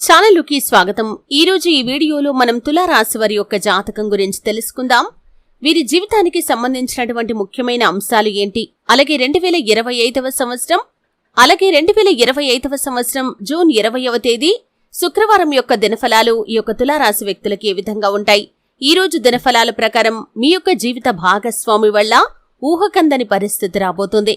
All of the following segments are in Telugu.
ఛానలుకి స్వాగతం. ఈ రోజు ఈ వీడియోలో మనం తులారాశి వారి యొక్క జాతకం గురించి తెలుసుకుందాం. వీరి జీవితానికి సంబంధించినటువంటి ముఖ్యమైన అంశాలు ఏంటి? అలాగే రెండు వేల ఇరవై ఐదవ సంవత్సరం అలాగే రెండు వేల ఇరవై ఐదవ సంవత్సరం జూన్ ఇరవైవ తేదీ శుక్రవారం యొక్క దినఫలాలు ఈ యొక్క తులారాశి వ్యక్తులకి ఏ విధంగా ఉంటాయి? ఈ రోజు దినఫలాల ప్రకారం మీ యొక్క జీవిత భాగస్వామి వల్ల ఊహకందని పరిస్థితి రాబోతుంది.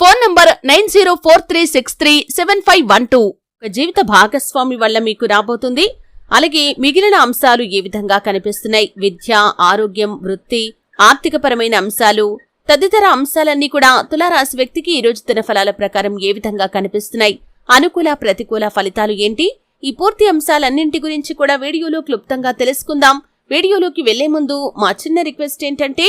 Phone number nine zero four three six three seven five one two. జీవిత భాగస్వామి వల్ల మీకు రాబోతుంది. అలాగే మిగిలిన అంశాలు ఏ విధంగా కనిపిస్తున్నాయి? విద్య ఆరోగ్యం వృత్తి ఆర్థికపరమైన అంశాలు తదితర అంశాలన్నీ కూడా తులారాశి వ్యక్తికి ఈ రోజు ఫలాల ప్రకారం ఏ విధంగా కనిపిస్తున్నాయి? అనుకూల ప్రతికూల ఫలితాలు ఏంటి? ఈ పూర్తి అంశాలన్నింటి గురించి కూడా వీడియోలో క్లుప్తంగా తెలుసుకుందాం. వీడియోలోకి వెళ్ళే ముందు మా చిన్న రిక్వెస్ట్ ఏంటంటే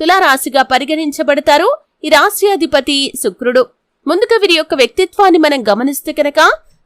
తులారాశిగా పరిగణించబడతారు ఈ రాశి అధిపతి శుక్రుడు. ముందుగా వీరి యొక్క వ్యక్తిత్వాన్ని మనం గమనిస్తే కనుక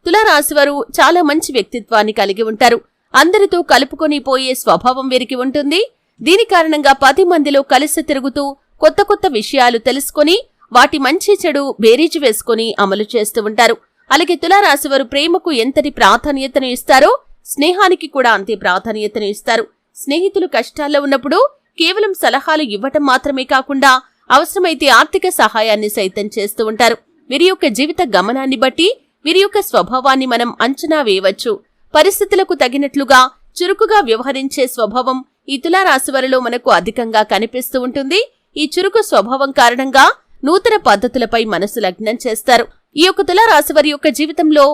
తులారాశి వారు చాలా మంచి వ్యక్తిత్వాన్ని కలిగి ఉంటారు. అందరితో కలుపుకొని పోయే స్వభావం వీరికి ఉంటుంది. దీని కారణంగా పది మందిలో కలిసి తిరుగుతూ కొత్త కొత్త విషయాలు తెలుసుకొని వాటి మంచి చెడు బేరీజు వేసుకొని అమలు చేస్తూ ఉంటారు. అలాగే తులారాశి వారు ప్రేమకు ఎంతటి ప్రాధాన్యతను ఇస్తారో స్నేహానికి కూడా అంతే ప్రాధాన్యతను ఇస్తారు. స్నేహితులు కష్టాల్లో ఉన్నప్పుడు కేవలం సలహాలు ఇవ్వటం మాత్రమే కాకుండా అవసరమైతే ఆర్థిక సహాయాన్ని సైతం చేస్తూ ఉంటారు. వీరి యొక్క జీవిత గమనాన్ని బట్టి వీరి యొక్క స్వభావాన్ని మనం అంచనా వేయవచ్చు. పరిస్థితులకు తగినట్లుగా చురుకుగా వ్యవహరించే స్వభావం ఈ తులారాశివారిలో మనకు అధికంగా కనిపిస్తూ ఉంటుంది. ఈ చురుకు స్వభావం కారణంగా నూతన పద్ధతులపై మనసు లగ్నం చేస్తారు. ఈ యొక్క తులారాశివారి యొక్క జీవితంలో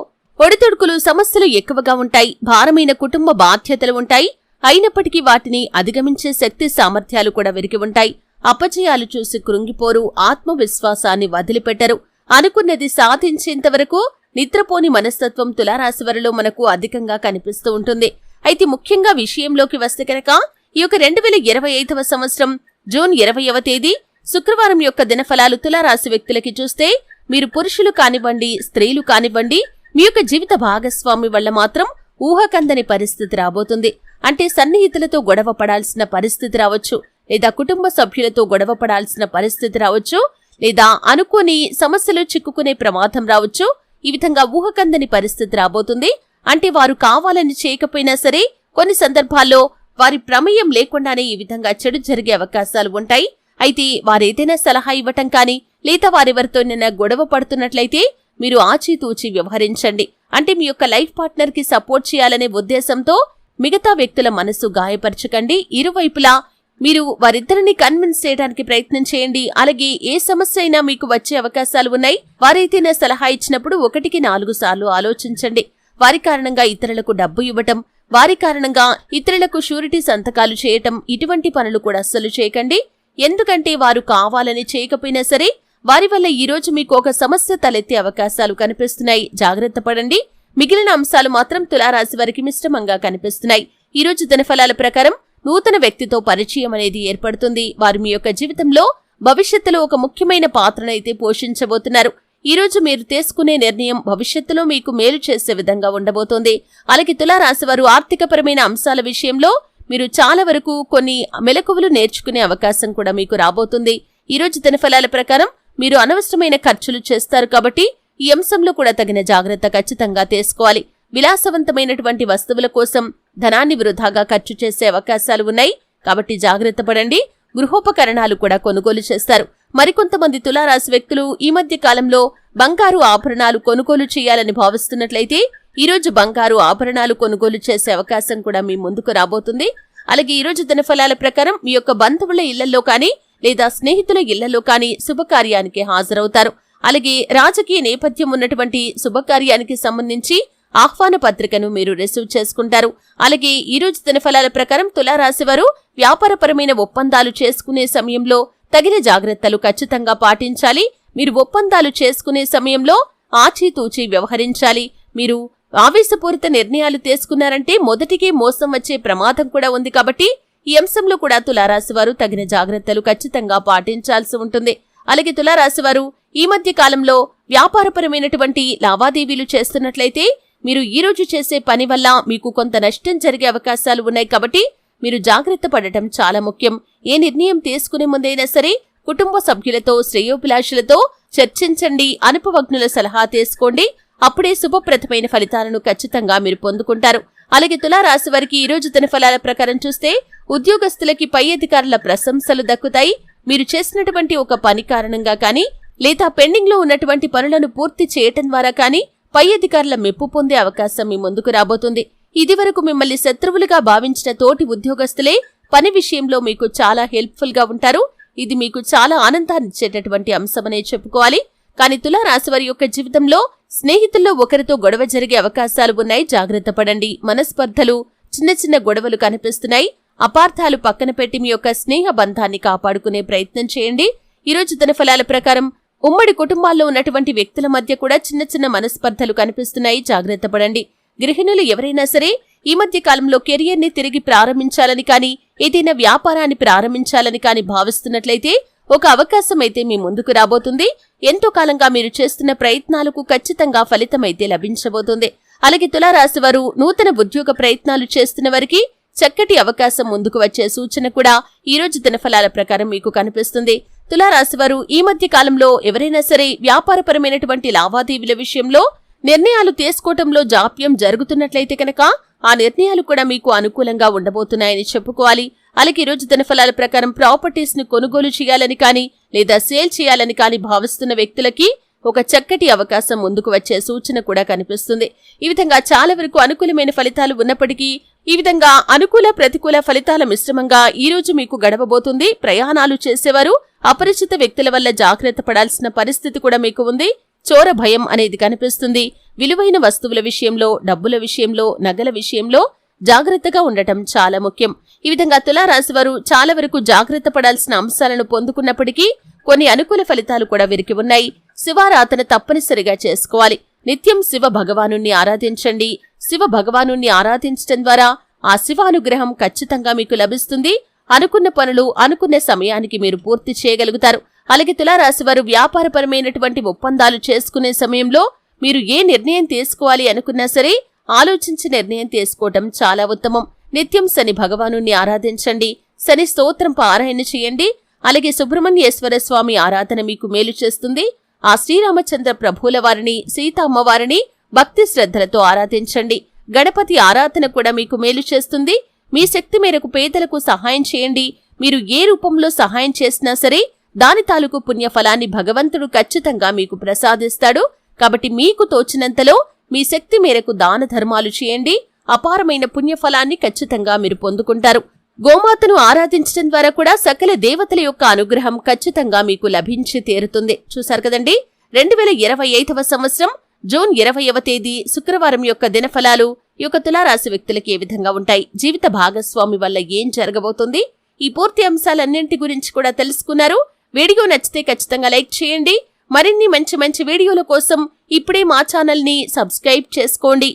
ఒడిదుడుకులు సమస్యలు ఎక్కువగా ఉంటాయి. భారమైన కుటుంబ బాధ్యతలు ఉంటాయి. అయినప్పటికీ వాటిని అధిగమించే శక్తి సామర్థ్యాలు కూడా విరిగి ఉంటాయి. అపజయాలు చూసి కృంగిపోరు ఆత్మవిశ్వాసాన్ని వదిలిపెట్టరు. అనుకున్నది సాధించేంతవరకు నిద్రపోని మనస్తత్వం తులారాశివరిలో మనకు అధికంగా కనిపిస్తూ ఉంటుంది. అయితే ముఖ్యంగా విషయంలోకి వస్తే కనుక ఈ యొక్క రెండు వేల ఇరవై ఐదవ సంవత్సరం జూన్ ఇరవైవ తేదీ శుక్రవారం యొక్క దినఫలాలు తులారాశి వ్యక్తులకి చూస్తే మీరు పురుషులు కానివ్వండి స్త్రీలు కానివ్వండి మీ యొక్క జీవిత భాగస్వామి వల్ల మాత్రం ఊహకందని పరిస్థితి రాబోతుంది. అంటే సన్నిహితులతో గొడవ పడాల్సిన పరిస్థితి రావచ్చు లేదా కుటుంబ సభ్యులతో గొడవ పడాల్సిన పరిస్థితి రావచ్చు లేదా అనుకోని సమస్యలు చిక్కుకునే ప్రమాదం రావచ్చు ఈ విధంగా ఊహకందని పరిస్థితి రాబోతుంది. అంటే వారు కావాలని చేయకపోయినా సరే కొన్ని సందర్భాల్లో వారి ప్రమేయం లేకుండానే ఈ విధంగా చెడు జరిగే అవకాశాలు ఉంటాయి. అయితే వారేదైనా సలహా ఇవ్వటం కానీ లేదా వారెవరితోనైనా గొడవ పడుతున్నట్లయితే మీరు ఆచితూచి వ్యవహరించండి. అంటే మీ యొక్క లైఫ్ పార్ట్నర్కి సపోర్ట్ చేయాలనే ఉద్దేశంతో మిగతా వ్యక్తుల మనసు గాయపరచకండి. ఇరువైపులా మీరు వారిద్దరిని కన్విన్స్ చేయడానికి ప్రయత్నం చేయండి. అలాగే ఏ సమస్య అయినా మీకు వచ్చే అవకాశాలు ఉన్నాయి. వారైతేనా సలహా ఇచ్చినప్పుడు ఒకటికి నాలుగు సార్లు ఆలోచించండి. వారి కారణంగా ఇతరులకు డబ్బు ఇవ్వటం వారి కారణంగా ఇతరులకు షూరిటీ సంతకాలు చేయటం ఇటువంటి పనులు కూడా అస్సలు చేయకండి. ఎందుకంటే వారు కావాలని చేయకపోయినా సరే వారి వల్ల ఈరోజు మీకు ఒక సమస్య తలెత్తే అవకాశాలు కనిపిస్తున్నాయి. జాగ్రత్త పడండి. మిగిలిన అంశాలు మాత్రం తులారాశి వారికి మిశ్రమంగా కనిపిస్తున్నాయి. ఈ రోజు దినఫలాల ప్రకారం నూతన వ్యక్తితో పరిచయం అనేది ఏర్పడుతుంది. వారు మీ యొక్క జీవితంలో భవిష్యత్తులో ఒక ముఖ్యమైన పాత్రనైతే పోషించబోతున్నారు. ఈ రోజు మీరు తీసుకునే నిర్ణయం భవిష్యత్తులో మీకు మేలు చేసే విధంగా ఉండబోతోంది. అలాగే తులారాశి వారు ఆర్థికపరమైన అంశాల విషయంలో మీరు చాలా వరకు కొన్ని మెలకువలు నేర్చుకునే అవకాశం కూడా మీకు రాబోతుంది. ఈ రోజు దినఫలాల ప్రకారం మీరు అనవసరమైన ఖర్చులు చేస్తారు కాబట్టి ఈ అంశంలో కూడా తగిన జాగ్రత్త ఖచ్చితంగా తీసుకోవాలి. విలాసవంతమైనటువంటి వస్తువుల కోసం ధనాన్ని వృధాగా ఖర్చు చేసే అవకాశాలు ఉన్నాయి. కాబట్టి జాగ్రత్త పడండి. గృహోపకరణాలు కూడా కొనుగోలు చేస్తారు. మరికొంతమంది తులారాశి వ్యక్తులు ఈ మధ్య కాలంలో బంగారు ఆభరణాలు కొనుగోలు చేయాలని భావిస్తున్నట్లయితే ఈరోజు బంగారు ఆభరణాలు కొనుగోలు చేసే అవకాశం కూడా మీ ముందుకు రాబోతుంది. అలాగే ఈరోజు దినఫలాల ప్రకారం మీ యొక్క బంధువుల ఇళ్ళలో కానీ లేదా స్నేహితుల ఇళ్ళలో కానీ శుభకార్యానికి హాజరవుతారు. అలాగే రాజకీయ నేపథ్యం ఉన్నటువంటి శుభకార్యానికి సంబంధించి ఆహ్వాన పత్రికను మీరు రిసీవ్ చేసుకుంటారు. అలాగే ఈ రోజు దినఫలాల ప్రకారం తులారాశి వారు వ్యాపారపరమైన ఒప్పందాలు చేసుకునే సమయంలో తగిన జాగ్రత్తలు ఖచ్చితంగా పాటించాలి. మీరు ఒప్పందాలు చేసుకునే సమయంలో ఆచితూచి వ్యవహరించాలి. మీరు ఆవేశపూరిత నిర్ణయాలు తీసుకున్నారంటే మొదటికే మోసం వచ్చే ప్రమాదం కూడా ఉంది కాబట్టి ఈ అంశంలో కూడా తులారాశి వారు తగిన జాగ్రత్తలు ఖచ్చితంగా పాటించాల్సి ఉంటుంది. అలాగే తులారాశి వారు ఈ మధ్య కాలంలో వ్యాపారపరమైనటువంటి లావాదేవీలు చేస్తున్నట్లయితే మీరు ఈ రోజు చేసే పని వల్ల మీకు కొంత నష్టం జరిగే అవకాశాలు ఉన్నాయి కాబట్టి మీరు జాగ్రత్త పడటం చాలా ముఖ్యం. ఏ నిర్ణయం తీసుకునే ముందైనా సరే కుటుంబ సభ్యులతో శ్రేయోభిలాషులతో చర్చించండి అనుపవజ్ఞుల సలహా తీసుకోండి. అప్పుడే శుభప్రదమైన ఫలితాలను ఖచ్చితంగా మీరు పొందుకుంటారు. అలాగే తులారాశి వారికి ఈ రోజు ఫలాల ప్రకారం చూస్తే ఉద్యోగస్తులకి పై అధికారుల ప్రశంసలు దక్కుతాయి. మీరు చేసినటువంటి ఒక పని కారణంగా కానీ లేదా పెండింగ్లో ఉన్నటువంటి పనులను పూర్తి చేయటం ద్వారా కానీ పై అధికారుల మెప్పు పొందే అవకాశం మీ ముందుకు రాబోతుంది. ఇదివరకు మిమ్మల్ని శత్రువులుగా భావించిన తోటి ఉద్యోగస్తులే పని విషయంలో మీకు చాలా హెల్ప్ఫుల్గా ఉంటారు. ఇది మీకు చాలా ఆనందాన్నిచ్చేటటువంటి అంశమనే చెప్పుకోవాలి. కానీ తులారాశి వారి యొక్క జీవితంలో స్నేహితుల్లో ఒకరితో గొడవ జరిగే అవకాశాలు ఉన్నాయి. జాగ్రత్త పడండి. మనస్పర్ధలు చిన్న చిన్న గొడవలు కనిపిస్తున్నాయి. అపార్థాలు పక్కన పెట్టి మీ యొక్క స్నేహ బంధాన్ని కాపాడుకునే ప్రయత్నం చేయండి. ఈరోజు తన ఫలాల ప్రకారం ఉమ్మడి కుటుంబాల్లో ఉన్నటువంటి వ్యక్తుల మధ్య కూడా చిన్న చిన్న మనస్పర్ధలు కనిపిస్తున్నాయి. జాగ్రత్త పడండి. గృహిణులు ఎవరైనా సరే ఈ మధ్య కాలంలో కెరియర్ని తిరిగి ప్రారంభించాలని కానీ ఏదైనా వ్యాపారాన్ని ప్రారంభించాలని కానీ భావిస్తున్నట్లయితే ఒక అవకాశం అయితే మీ ముందుకు రాబోతుంది. ఎంతో కాలంగా మీరు చేస్తున్న ప్రయత్నాలకు ఖచ్చితంగా ఫలితం అయితే లభించబోతుంది. అలాగే తులారాశి వారు నూతన ఉద్యోగ ప్రయత్నాలు చేస్తున్న వారికి చక్కటి అవకాశం ముందుకు వచ్చే సూచన కూడా ఈ రోజు దినఫలాల ప్రకారం మీకు కనిపిస్తుంది. తులారాశి వారు ఈ మధ్య కాలంలో ఎవరైనా సరే వ్యాపారపరమైనటువంటి లావాదేవీల విషయంలో నిర్ణయాలు తీసుకోవటంలో జాప్యం జరుగుతున్నట్లయితే కనుక ఆ నిర్ణయాలు కూడా మీకు అనుకూలంగా ఉండబోతున్నాయని చెప్పుకోవాలి. అలాగే ఈ రోజు దినఫలాల ప్రకారం ప్రాపర్టీస్ను కొనుగోలు చేయాలని కానీ లేదా సేల్ చేయాలని కానీ భావిస్తున్న వ్యక్తులకి ఒక చక్కటి అవకాశం ముందుకు వచ్చే సూచన కూడా కనిపిస్తుంది. ఈ విధంగా చాలా వరకు అనుకూలమైన ఫలితాలు ఉన్నప్పటికీ ఈ విధంగా అనుకూల ప్రతికూల ఫలితాల మిశ్రమంగా ఈ రోజు మీకు గడవబోతుంది. ప్రయాణాలు చేసేవారు అపరిచిత వ్యక్తుల వల్ల జాగ్రత్త పడాల్సిన పరిస్థితి కూడా మీకు ఉంది. చోర భయం అనేది కనిపిస్తుంది. విలువైన వస్తువుల విషయంలో డబ్బుల విషయంలో నగల విషయంలో జాగ్రత్తగా ఉండటం చాలా ముఖ్యం. ఈ విధంగా తులారాశి వారు చాలా వరకు జాగ్రత్త పడాల్సిన అంశాలను పొందుకున్నప్పటికీ కొన్ని అనుకూల ఫలితాలు కూడా విరికి ఉన్నాయి. శివారాధన తప్పనిసరిగా చేసుకోవాలి. నిత్యం శివ భగవాను ఆరాధించండి. శివ భగవాను ఆరాధించటం ద్వారా ఆ శివానుగ్రహం ఖచ్చితంగా మీకు లభిస్తుంది. అనుకున్న పనులు అనుకున్న సమయానికి మీరు పూర్తి చేయగలుగుతారు. అలాగే తులారాశి వారు వ్యాపారపరమైనటువంటి ఒప్పందాలు చేసుకునే సమయంలో మీరు ఏ నిర్ణయం తీసుకోవాలి అనుకున్నా సరే ఆలోచించి నిర్ణయం తీసుకోవటం చాలా ఉత్తమం. నిత్యం శని భగవాను ఆరాధించండి. శని స్తోత్రం పారాయణ చేయండి. అలాగే సుబ్రహ్మణ్యేశ్వర స్వామి ఆరాధన మీకు మేలు చేస్తుంది. ఆ శ్రీరామచంద్ర ప్రభువుల వారిని సీతమ్మవారిని భక్తి శ్రద్ధలతో ఆరాధించండి. గణపతి ఆరాధన కూడా మీకు మేలు చేస్తుంది. మీ శక్తి మేరకు పేదలకు సహాయం చేయండి. మీరు ఏ రూపంలో సహాయం చేసినా సరే దాని తాలూకు పుణ్యఫలాన్ని భగవంతుడు ఖచ్చితంగా మీకు ప్రసాదిస్తాడు. కాబట్టి మీకు తోచినంతలో మీ శక్తి మేరకు దాన ధర్మాలు చేయండి. అపారమైన పుణ్యఫలాన్ని ఖచ్చితంగా మీరు పొందుకుంటారు. గోమాతను ఆరాధించడం ద్వారా కూడా సకల దేవతల యొక్క అనుగ్రహం ఖచ్చితంగా మీకు లభించి తీరుతుంది. చూశారు కదండి? రెండు వేల ఇరవై ఐదవ సంవత్సరం జూన్ ఇరవైవ తేదీ శుక్రవారం యొక్క దినఫలాలు ఈ యొక్క తులారాశి వ్యక్తులకి ఏ విధంగా ఉంటాయి? జీవిత భాగస్వామి వల్ల ఏం జరగబోతుంది? ఈ పూర్తి అంశాలన్నింటి గురించి కూడా తెలుసుకున్నారు. వీడియో నచ్చితే ఖచ్చితంగా లైక్ చేయండి. మరిన్ని మంచి మంచి వీడియోల కోసం ఇప్పుడే మా ఛానల్ని సబ్స్క్రైబ్ చేసుకోండి.